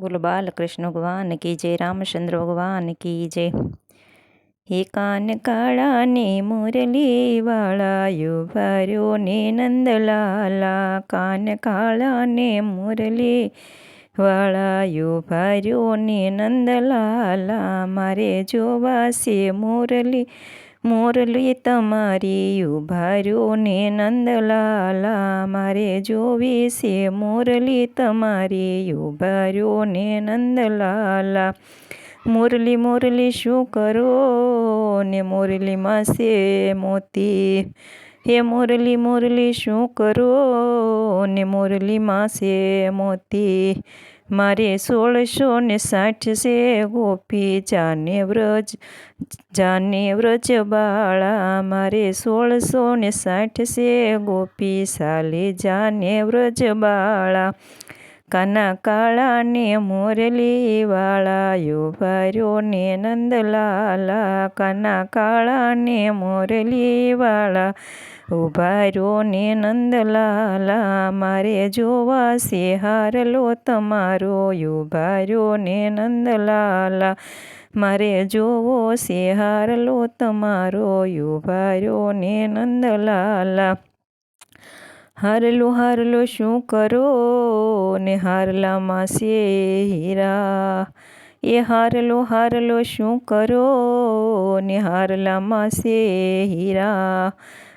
બોલો, બાલકૃષ્ણ ભગવાન કી જય, રામચંદ્ર ભગવાન કી જય. હે કાન કાળા ને મુરલી વાળા યુવાર્યો ને નંદલાલા. કાન કાળા ને મુરલી વાળા યુવાર્યો ને નંદલાલા. મારે જોવા છે મુરલી મોરલી તમારી ઉભાર્યો ને નંદલાલા મારે જોવી છે. મોરલી તમારી ઉભાર્યો ને નંદલાલા. મોરલી મોરલી શું કરો ને મોરલીમાં છે મોતી? હે મોરલી મોરલી શું કરો ને મોરલીમાં છે મોતી? મારે સોળસો ને સાઠ છે, ગોપી જાને વ્રજ જાને વ્રજ બાળા, મારે સોળસો ને સાઠ છે, ગોપી સાલે જાને વ્રજ બાળા. કાના ને મોરલી વાળા યુવાર્યો ને નંદલાલા કાના ને મોરલી વાળા ઉભાર્યો ને નંદલાલા મારે જોવા છે હારલો તમારો યુભાર્યો ને નંદલાલા મારે જોવો છે હારલો તમારો યુભાર્યો ને નંદલાલા હારલો, હારલું, શું કરો ને હારલા માસે હીરા? એ હારલો હારલો, શું કરો ને હારલા માસે હીરા?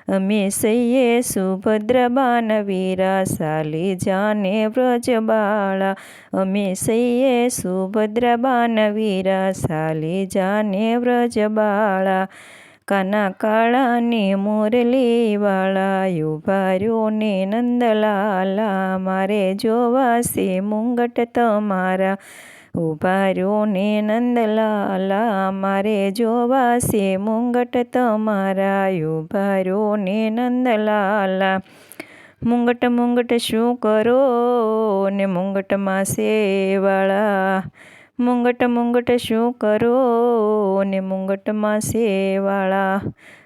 અમે સૈયે સુભદ્રબાન વીરા, સાલી જાને વ્રજ બાળા. અમે સૈયે સુભદ્રબાન વીરા, સાલી જાને વ્રજ કાના કાળાને મોરલી વાળા ઉભાર્યો ને નંદલાલા મારે જોવાશે મુંગટ તમારા ઉભાર્યો ને નંદલાલા મારે જોવાશે મુંગટ તમારા ઉભાર્યો ને નંદલાલા મુંગટ મુંગટ શું કરો ને મુંગટમાં સેવાળા મુંગટ મુંગટ શું કરો ને મુંગટમાં સેવાળા.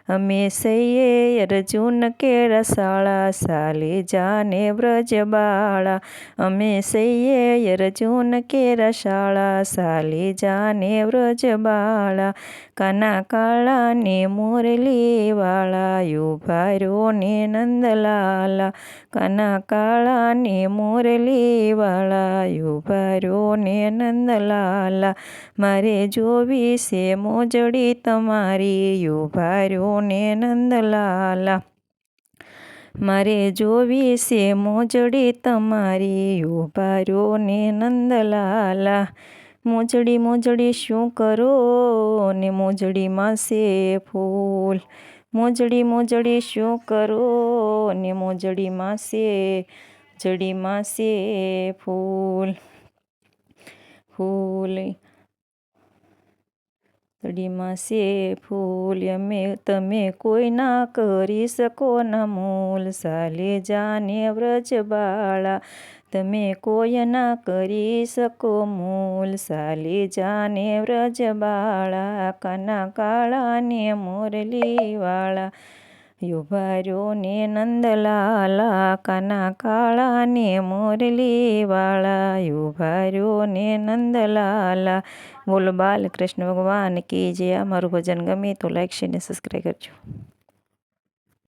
અમે સૈયે અર્જુન કેળા શાળા સાલે જાને વ્રજ બાળા. અમે સૈયે અર્જુન કેરા શાળા સાલે જાને વ્રજ બાળા. કાના કાળા ને મોરલી વાળા યુભાર્યો ને નંદલાલા. કાના કાળા ને મોરલી વાળા યુભાર્યો ને નંદલાલા. મારે જોવી છે મોજડી તમારી યુભાર્યો ને નંદલાલા? મારે જોવી છે મોજડી તમારી ઉભાર્યો ને નંદલાલા. મોજડી મોજડી શું કરો ને મોજડીમાં છે ફૂલ? મોજડી મોજડી શું કરો ને મોજડીમાં છે જડીમાં છે ફૂલ? ફૂલ. તડીમાં સે ફૂલ અમે તમે કોઈ ના કરી શકો ના મૂલ. સાલે જાને વ્રજ બાળા, તમે કોઈ ના કરી શકો મૂલ. સાલે જાને વ્રજ બાળા, કના કાળા ને મોરલી વાળા યુભાર્યો ને નંદલાલા કાના કાળા ને મોરલી વાળા યુભાર્યો ને નંદલાલા બોલો બાલકૃષ્ણ ભગવાન કે જે અમારું ભજન ગમે તો લાઈક શેર ને સબસ્ક્રાઈબ કરજો